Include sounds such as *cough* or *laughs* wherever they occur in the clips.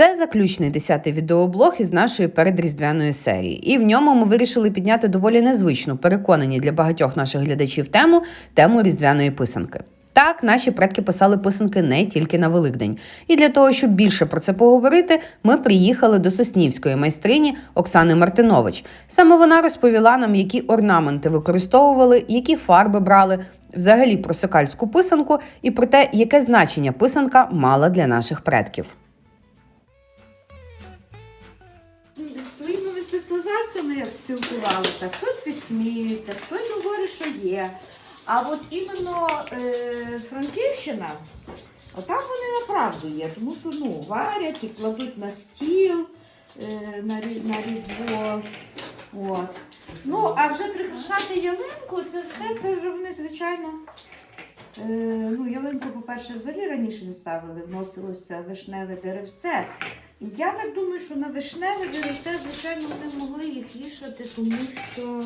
Це заключний десятий відеоблог із нашої передріздвяної серії, і в ньому ми вирішили підняти доволі незвичну, переконані для багатьох наших глядачів тему тему різдвяної писанки. Так, наші предки писали писанки не тільки на Великдень. І для того, щоб більше про це поговорити, ми приїхали до соснівської майстрині Оксани Мартинович. Саме вона розповіла нам, які орнаменти використовували, які фарби брали, взагалі про сокальську писанку і про те, яке значення писанка мала для наших предків. Як спілкувалися, хтось підсміюється, хтось говорить, що є. А от іменно е, Франківщина, отам вони направду є, тому що ну, варять і кладуть на стіл е, на, на різдво. От. Ну, а вже прикрашати ялинку, це все, це вже вони, звичайно. Е, ну, ялинку, по-перше, взагалі раніше не ставили, вносилося вишневе деревце. Я так думаю, що на вишневе деревце, звичайно, вони могли їх вішати, тому що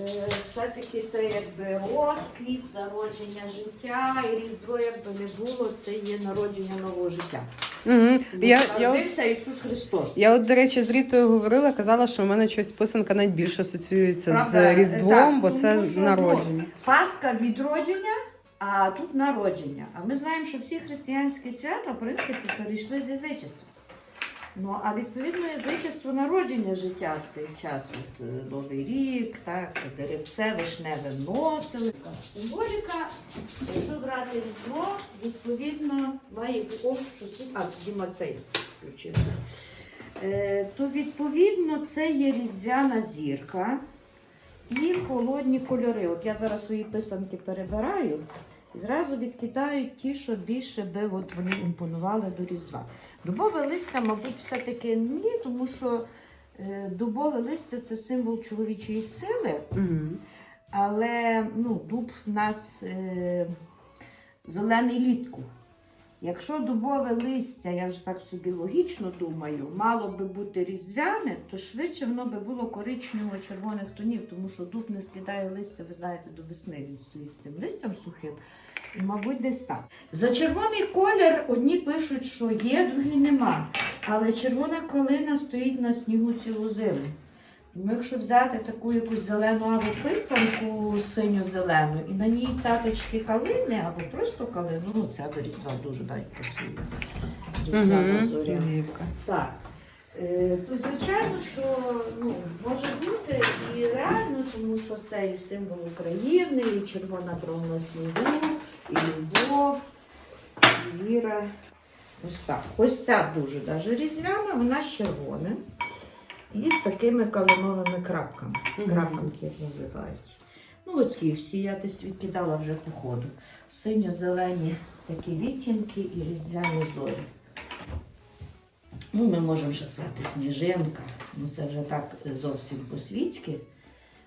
е, все-таки це якби розквіт, зародження життя, і Різдво, якби не було, це є народження нового життя. Угу. Я, я, народився Ісус Христос. я, от, до речі, з Рітою говорила, казала, що в мене щось писанка навіть більше асоціюється Правда, з Різдвом, так, бо тому це що, народження. Пасха відродження, а тут народження. А ми знаємо, що всі християнські свята, в принципі, перейшли з язичества. Ну, а відповідно язичество народження життя в цей час. От, е, Новий рік, так, деревце, вишневе носили. Символіка, якщо брати різдво, відповідно має о, що світ, а зніма цей включив. Е, то відповідно це є різдвяна зірка і холодні кольори. От я зараз свої писанки перебираю і зразу відкидаю ті, що більше би от вони імпонували до Різдва. Дубове листя, мабуть, все-таки ні, тому що е, дубове листя це символ чоловічої сили. Угу. Але ну, дуб в нас е, зелений літку. Якщо дубове листя, я вже так собі логічно думаю, мало би бути різдвяне, то швидше воно би було коричнево-червоних тонів, тому що дуб не скидає листя, ви знаєте, до весни він стоїть з тим листям сухим. Мабуть, десь так. За червоний колір одні пишуть, що є, другі нема. Але червона калина стоїть на снігу цілу зиму. Тому якщо взяти таку якусь зелену або писанку синьо-зелену, і на ній цяточки калини або просто калину, ну це до різдва дуже дай працює. Різдвяна зоря. Так. Е, То звичайно, що ну, може бути і реально, тому що це і символ України, і червона кров на снігу, і любов, і віра. Ось так. Ось ця дуже даже різдвяна, вона з червоним. І з такими калиновими крапками. Мгм. Крапанки як називають. Ну, оці всі я десь відкидала вже по ходу. Синьо-зелені такі відтінки і різдвяні зорі. Ну, ми можемо ще сказати сніжинка. Ну, це вже так зовсім по-світськи.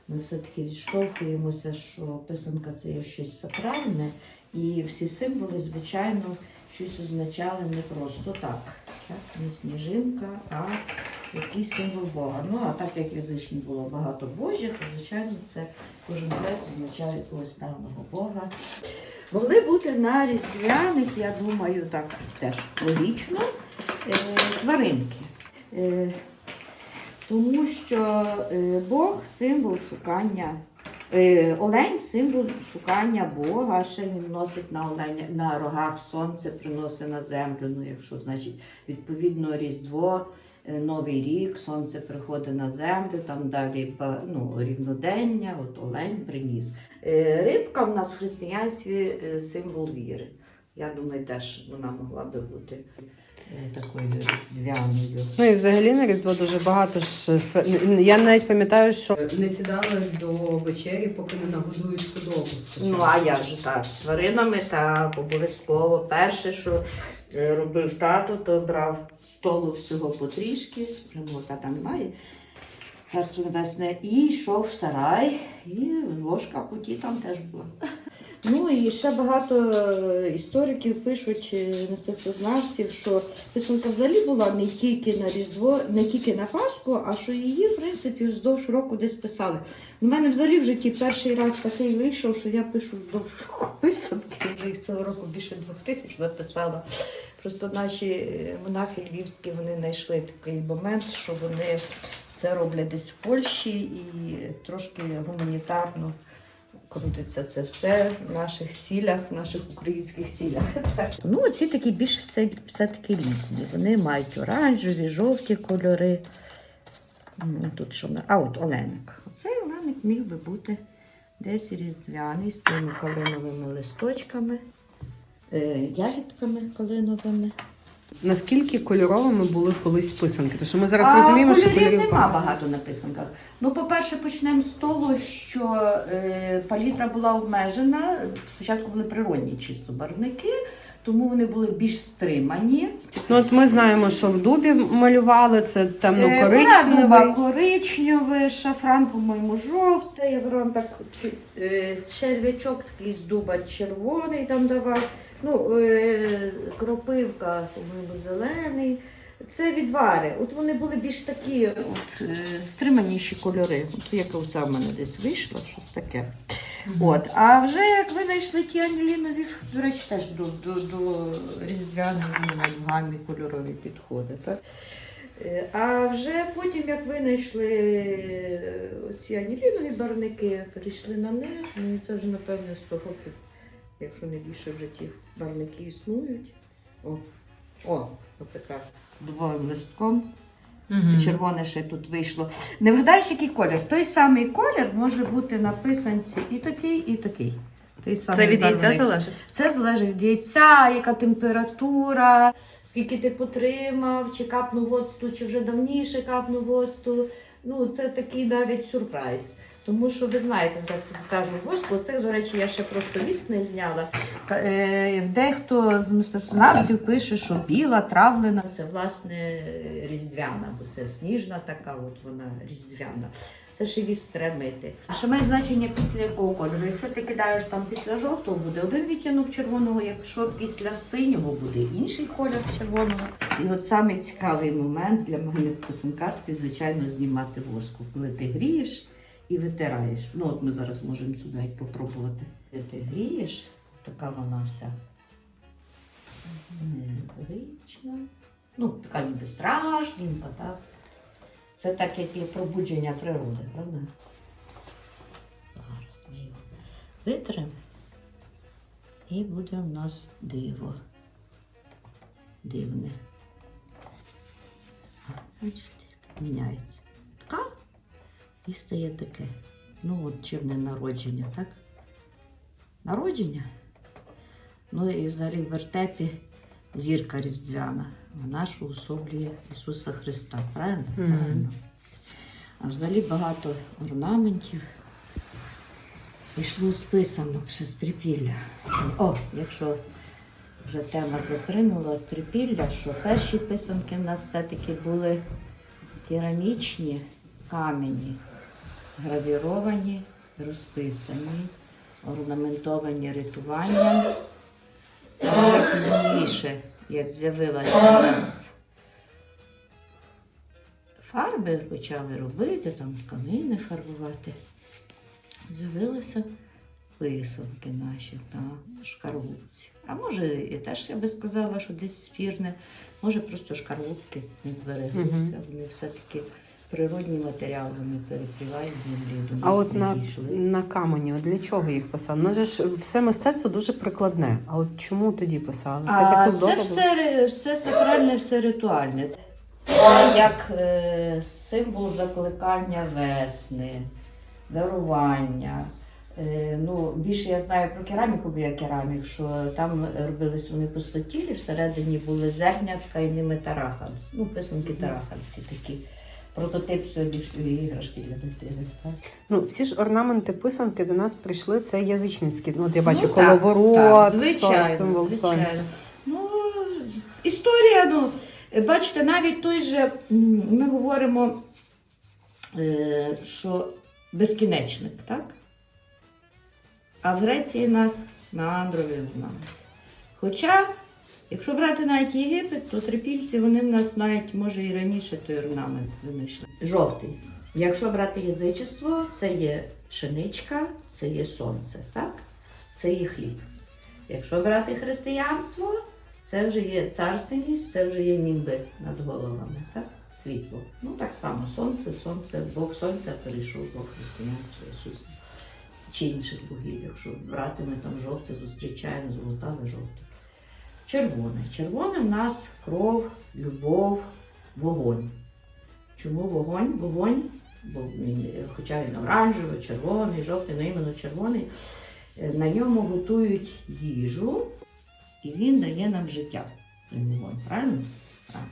Ми все-таки відштовхуємося, що писанка це є щось сакральне, і всі символи, звичайно, щось означали не просто так. так? Не сніжинка, а якийсь символ Бога. Ну, а так як язичні було багато Божих, то, звичайно, це кожен хрест означає якогось певного Бога. Могли бути на різдвяних, я думаю, так теж логічно, е, тваринки. Тому що е, Бог символ шукання. Е, Олень символ шукання Бога, ще він носить на оленя, на рогах сонце, приносить на землю. Ну, якщо, значить, відповідно Різдво, е, Новий рік, сонце приходить на землю, там далі ну, рівнодення, от олень приніс. Рибка в нас в християнстві символ віри. Я думаю, теж вона могла би бути такою різдвяною. Ну і взагалі на Різдво дуже багато ж ствар- Я навіть пам'ятаю, що не сідали до вечері, поки не нагодують худобу. Ну, а як же так? З тваринами так, обов'язково. Перше, що е, робив тато, то брав з столу всього потрішки, вже мого тата немає. Царство Небесне, і йшов в сарай, і ложка куті там теж була. Ну і ще багато е, істориків пишуть, е, мистецтвознавців, що писанка взагалі була не тільки на Різдво, не тільки на Пасху, а що її, в принципі, вздовж року десь писали. У мене взагалі в житті перший раз такий вийшов, що я пишу вздовж року писанки. Вже їх цього року більше двох тисяч написала. Просто наші е, монахи львівські вони знайшли такий момент, що вони це роблять десь в Польщі і трошки гуманітарно крутиться це все в наших цілях, в наших українських цілях. *laughs* Ну, оці такі більш все, все-таки літні. Вони мають оранжеві, жовті кольори. Тут що ми- А от Оленик. Оцей Оленик міг би бути десь різдвяний з тими калиновими листочками, е, ягідками калиновими. Наскільки кольоровими були колись писанки? Тому що ми зараз а розуміємо, що кольорів нема багато. багато на писанках. Ну, по-перше, почнемо з того, що е, палітра була обмежена. Спочатку були природні чисто барвники, тому вони були більш стримані. Ну от ми знаємо, що в дубі малювали це Е, темно-коричневий. дуба коричневий, шафран, по-моєму, жовтий. Я зробив так е, черв'ячок такий з дуба червоний там давав. Ну, е, кропивка, по-моєму, зелений. Це відвари. От вони були більш такі от, е, стриманіші кольори. От як оця в мене десь вийшло, щось таке. От. А вже як ви знайшли ті ангелінові, до речі, теж до, до, до різдвяної ну, гамі кольорові підходить. Так? Е, А вже потім, як ви знайшли е, ці анілінові барвники, перейшли на них, ну і це вже, напевно, 100 років, якщо не більше вже ті барвники існують. О, о, отака дубовим листком. Мгм. Червоне ще тут вийшло. Не вгадаєш, який колір? Той самий колір може бути на писанці і такий, і такий. Той самий Це від яйця залежить. Це залежить від яйця, яка температура, скільки ти потримав, чи капнув оцту, чи вже давніше капнув оцту. Ну, це такий навіть сюрприз. Тому що ви знаєте, зараз кажуть воску, це, до речі, я ще просто віск не зняла. Е, Дехто з мистецтвознавців пише, що біла, травлена. Це власне різдвяна, бо це сніжна така, от вона різдвяна. Це ще. А що має значення після якого кольору? Якщо ти кидаєш там після жовтого, буде один відтінок червоного, якщо після синього буде інший колір червоного. І от самий цікавий момент для мене в писанкарстві, звичайно, знімати воску. Коли ти грієш і витираєш. Ну от ми зараз можемо туди й попробувати. Коли ти грієш, така вона вся незвична. Ну, така ніби страшненька, так? Це так, як є пробудження природи, правда? Зараз ми його витримо. І буде в нас диво. Дивне. Бачите, міняється. Така і стає таке. Ну, от чим народження, так? Народження. Ну і взагалі в вертепі зірка різдвяна. Вона ж уособлює Ісуса Христа, правильно? Мгм. Правильно. А взагалі багато орнаментів. Пішло з писанок, ще з трипілля. О, якщо вже тема затринула трипілля, що перші писанки в нас все-таки були керамічні, камені, гравіровані, розписані, орнаментовані рятуванням. Пізніше, як з'явилася у нас фарби, почали робити, там тканини фарбувати. З'явилися писанки наші на шкарлупці. А може, і теж я би сказала, що десь спірне, може просто шкарлупки не збереглися. Вони все-таки природні матеріали, вони перепрівають землі, нас А от на, на камені, от для чого їх писали? Ну же ж все мистецтво дуже прикладне. А от чому тоді писали? Це А це все, все сакральне, все ритуальне. Це як е, символ закликання весни, дарування. Е, ну, більше я знаю про кераміку, бо я керамік, що там робились вони пустотілі, всередині були зернятка і ними тарахальці. Ну, писанки тарахальці такі. Прототип сьогоднішньої іграшки для дитини. Так? Ну, всі ж орнаменти писанки до нас прийшли, це язичницькі. Ну, от я бачу Ну, так, коловорот, так, сон- символ звичайно. сонця. Ну, історія, ну, бачите, навіть той же, м, ми говоримо, е, що безкінечник, так? А в Греції нас меандрові орнамент. Хоча, якщо брати навіть Єгипет, то трипільці вони в нас навіть, може, і раніше той орнамент винайшли. Жовтий. Якщо брати язичество, це є пшеничка, це є сонце, так? Це є хліб. Якщо брати християнство, Це вже є царственність, це вже є ніби над головами, так? Світло. Ну так само сонце, сонце, Бог сонця перейшов Бог християнства Ісуса. Чи інших богів, якщо брати ми там жовте, зустрічаємо золотаве жовте. Червоне. Червоне в нас кров, любов, вогонь. Чому вогонь? Вогонь, бо е, хоча він оранжевий, червоний, жовтий, але іменно червоний, е, на ньому готують їжу, і він дає нам життя. Вогонь, правильно? Правильно.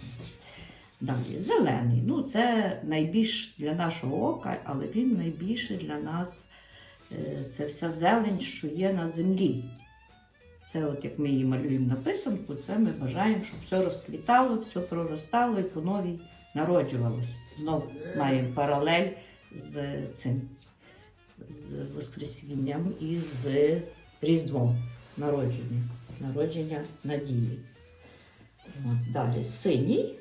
Далі, зелений. Ну, це найбільш для нашого ока, але він найбільше для нас е, це вся зелень, що є на землі. Це от як ми її малюємо на писанку, це ми бажаємо, щоб все розквітало, все проростало і по новій народжувалось. Знову маємо паралель з цим, з Воскресінням і з Різдвом народження, народження надії. Далі синій.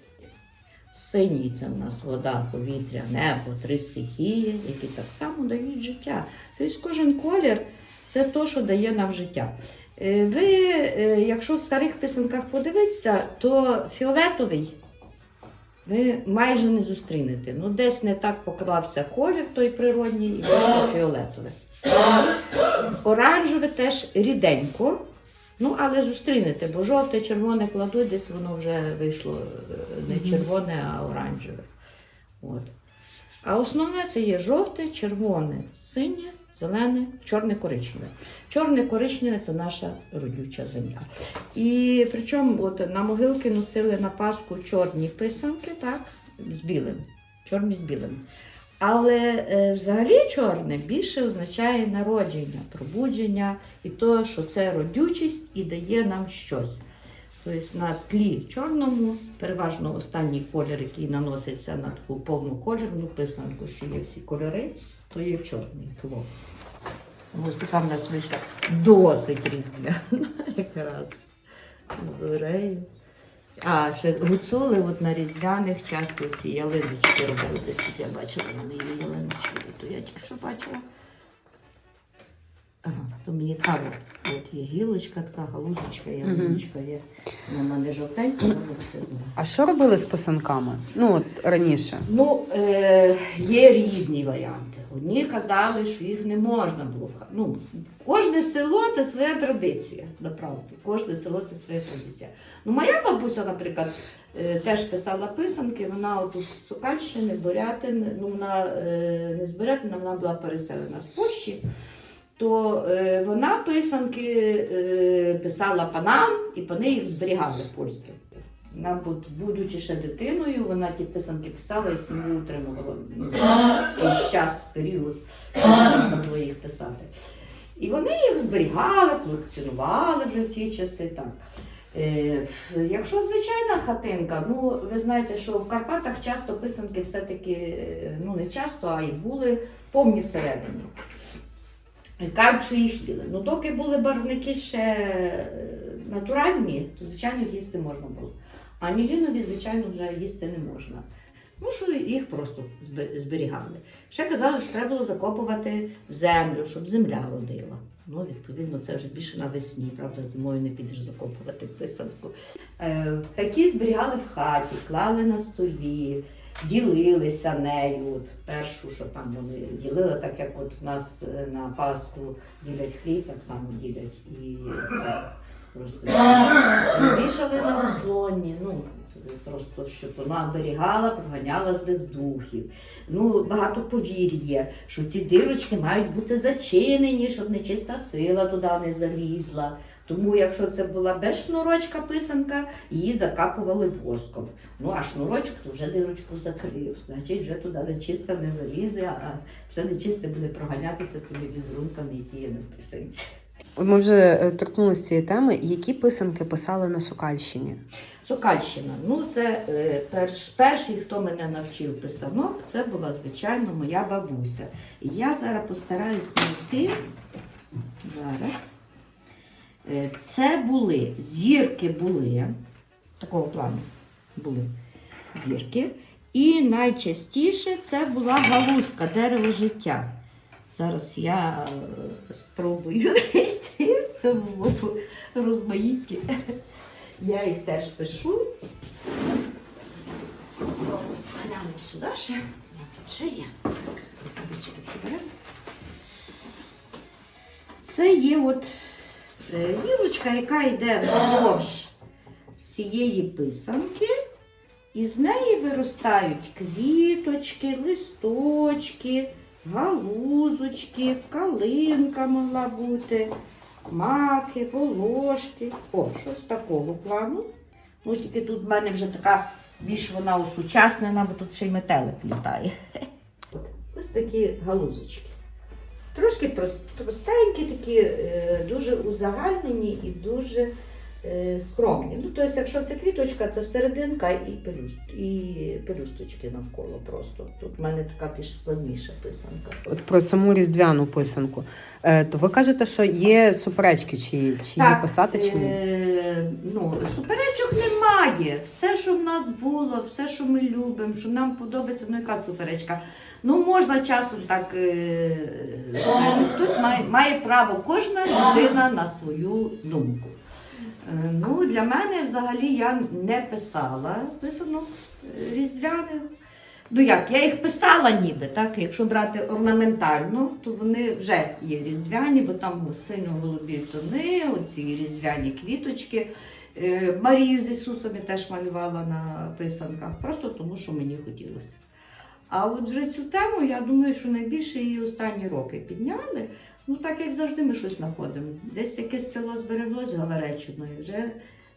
Синій це в нас вода, повітря, небо, три стихії, які так само дають життя. Тобто кожен колір це то, що дає нам життя. Е, Ви, е, якщо в старих писанках подивитися, то фіолетовий ви майже не зустрінете. Ну, десь не так поклався колір той природній, і буде фіолетове. Оранжеве теж ріденько. Ну, але зустрінете, бо жовте, червоне кладуть, десь воно вже вийшло е, не червоне, а оранжеве. От. А основне це є жовте, червоне, синє, зелене, чорне коричневе. Чорне коричневе це наша родюча земля. І причому от, на могилки носили на Пасху чорні писанки, так, з білим. Чорні з білим. Але е, взагалі чорне більше означає народження, пробудження і то, що це родючість і дає нам щось. Тобто на тлі чорному, переважно останній колір, який наноситься на таку повну колірну писанку, що є всі кольори, то є чорний тло. Ось така в нас вийшла досить різдвяна *laughs* якраз з зорею. А ще гуцули от на різдвяних часто ці ялиночки робили. Десь тут я бачила на неї ялиночки, то я тільки що бачила. Ага, то мені а, от, от є гілочка, така галузочка, ялиночка є. На мене жовтенька, можете знати. А що робили з писанками? Ну, от раніше. Ну, е, є різні варіанти. Одні казали, що їх не можна було. Ну, кожне село це своя традиція, направду. Кожне село це своя традиція. Ну, моя бабуся, наприклад, е, теж писала писанки, вона отут з Сокальщини, Борятин, ну вона е, не з Борятина, вона була переселена з Польщі. То е, вона писанки е, писала панам, і пани їх зберігали польські. Вона, буд- будучи ще дитиною, вона ті писанки писала і сім'ю утримувала якийсь час, період, можна було їх писати. І вони їх зберігали, колекціонували вже в ті часи. Так. Е, якщо звичайна хатинка, ну ви знаєте, що в Карпатах часто писанки все-таки, е, ну не часто, а й були повні всередині. І їх їли. Ну, доки були барвники ще е, натуральні, то звичайно їсти можна було. А нілінові, звичайно, вже їсти не можна. Ну, що їх просто зберігали. Ще казали, що треба було закопувати в землю, щоб земля родила. Ну, відповідно, це вже більше навесні, правда, зимою не підеш закопувати писанку. Е, такі зберігали в хаті, клали на столі, ділилися нею. От першу, що там вони ділили, так як от в нас е, на Пасху ділять хліб, так само ділять і це розпочали. Вішали на ослоні, ну просто щоб вона оберігала, проганяла злих духів. Ну, багато повір'я, є, що ці дирочки мають бути зачинені, щоб нечиста сила туди не залізла. Тому, якщо це була без шнурочка писанка, її закапували воском. Ну а шнурочок то вже дирочку закрив, значить вже туди нечиста не залізе, а все нечисте буде проганятися тими візерунками, які є на писанці. Ми вже е, торкнулися цієї теми. Які писанки писали на Сокальщині? Сокальщина. Ну, це е, перш, перший, хто мене навчив писанок, це була, звичайно, моя бабуся. І я зараз постараюсь знайти. Зараз. Е, Це були, зірки були, такого плану були зірки. І найчастіше це була галузка, дерево життя. Зараз я е, спробую *laughs* знайти в цьому розмаїтті. Я їх теж пишу. Глянемо сюди ще. Ще є. Це є от е, гілочка, яка йде вздовж цієї писанки, і з неї виростають квіточки, листочки, галузочки, калинка могла бути, маки, волошки. О, щось такого плану. Ну, тільки тут в мене вже така більш вона осучаснена, бо тут ще й метелик літає. *laughs* Ось такі галузочки. Трошки простенькі, такі, е, дуже узагальнені і дуже скромні. Ну, тобто, якщо це квіточка, то серединка і, пелюст, і пелюсточки навколо просто. Тут в мене така більш складніша писанка. От про саму різдвяну писанку. Е, то ви кажете, що є суперечки, чи, чи її писати, чи ні? Е, ну, суперечок немає. Все, що в нас було, все, що ми любимо, що нам подобається, ну яка суперечка. Ну, можна часом так. Е, хтось має, має право, кожна людина на свою думку. Е, ну, для мене взагалі я не писала писанок е, різдвяних. Ну як, я їх писала ніби, так? Якщо брати орнаментально, то вони вже є різдвяні, бо там сильно голубі тони, оці різдвяні квіточки. Е, Марію з Ісусом я теж малювала на писанках, просто тому, що мені хотілося. А от вже цю тему, я думаю, що найбільше її останні роки підняли. Ну, так як завжди ми щось знаходимо. Десь якесь село збереглось Галаречиною, вже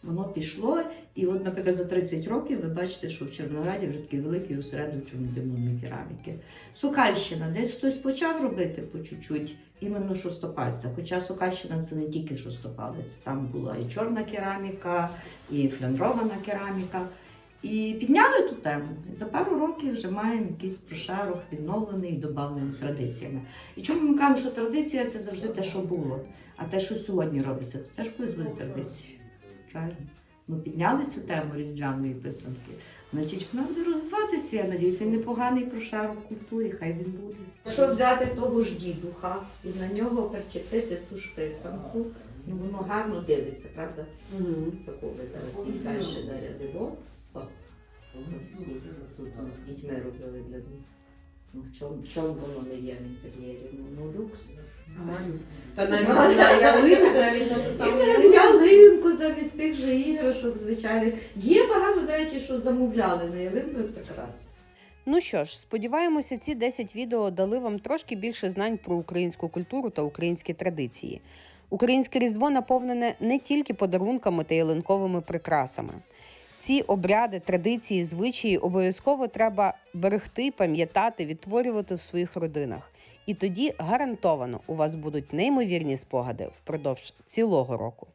воно пішло. І от, наприклад, за 30 років ви бачите, що в Чорнограді вже такий великий осередок чорнодимної кераміки. Сокальщина, десь хтось почав робити по чуть-чуть, іменно шостопальця. Хоча Сокальщина це не тільки шостопалець, там була і чорна кераміка, і фляндрована кераміка. І підняли ту тему. За пару років вже маємо якийсь прошарок відновлений і додавлений традиціями. І чому ми кажемо, що традиція це завжди те, що було, а те, що сьогодні робиться, це теж колись буде традиції. Правильно? Ну, підняли цю тему різдвяної писанки. Значить, вона буде розвиватися, я надіюся, і непоганий прошарок в культурі, хай він буде. Якщо взяти того ж дідуха і на нього причепити ту ж писанку, ну воно гарно дивиться, правда? Таку ви зараз її далі зарядимо. Ми з дітьми робили для них. Ну, в чому, в чому воно не є в інтер'єрі? Ну, ну люкс. Та навіть на ялинку навіть написали І на ялинку замість тих же іграшок, звичайних. Є багато, до речі, що замовляли на ялинку прикрас. Ну що ж, сподіваємося, ці 10 відео дали вам трошки більше знань про українську культуру та українські традиції. Українське різдво наповнене не тільки подарунками та ялинковими прикрасами. Ці обряди, традиції, звичаї обов'язково треба берегти, пам'ятати, відтворювати в своїх родинах. І тоді гарантовано у вас будуть неймовірні спогади впродовж цілого року.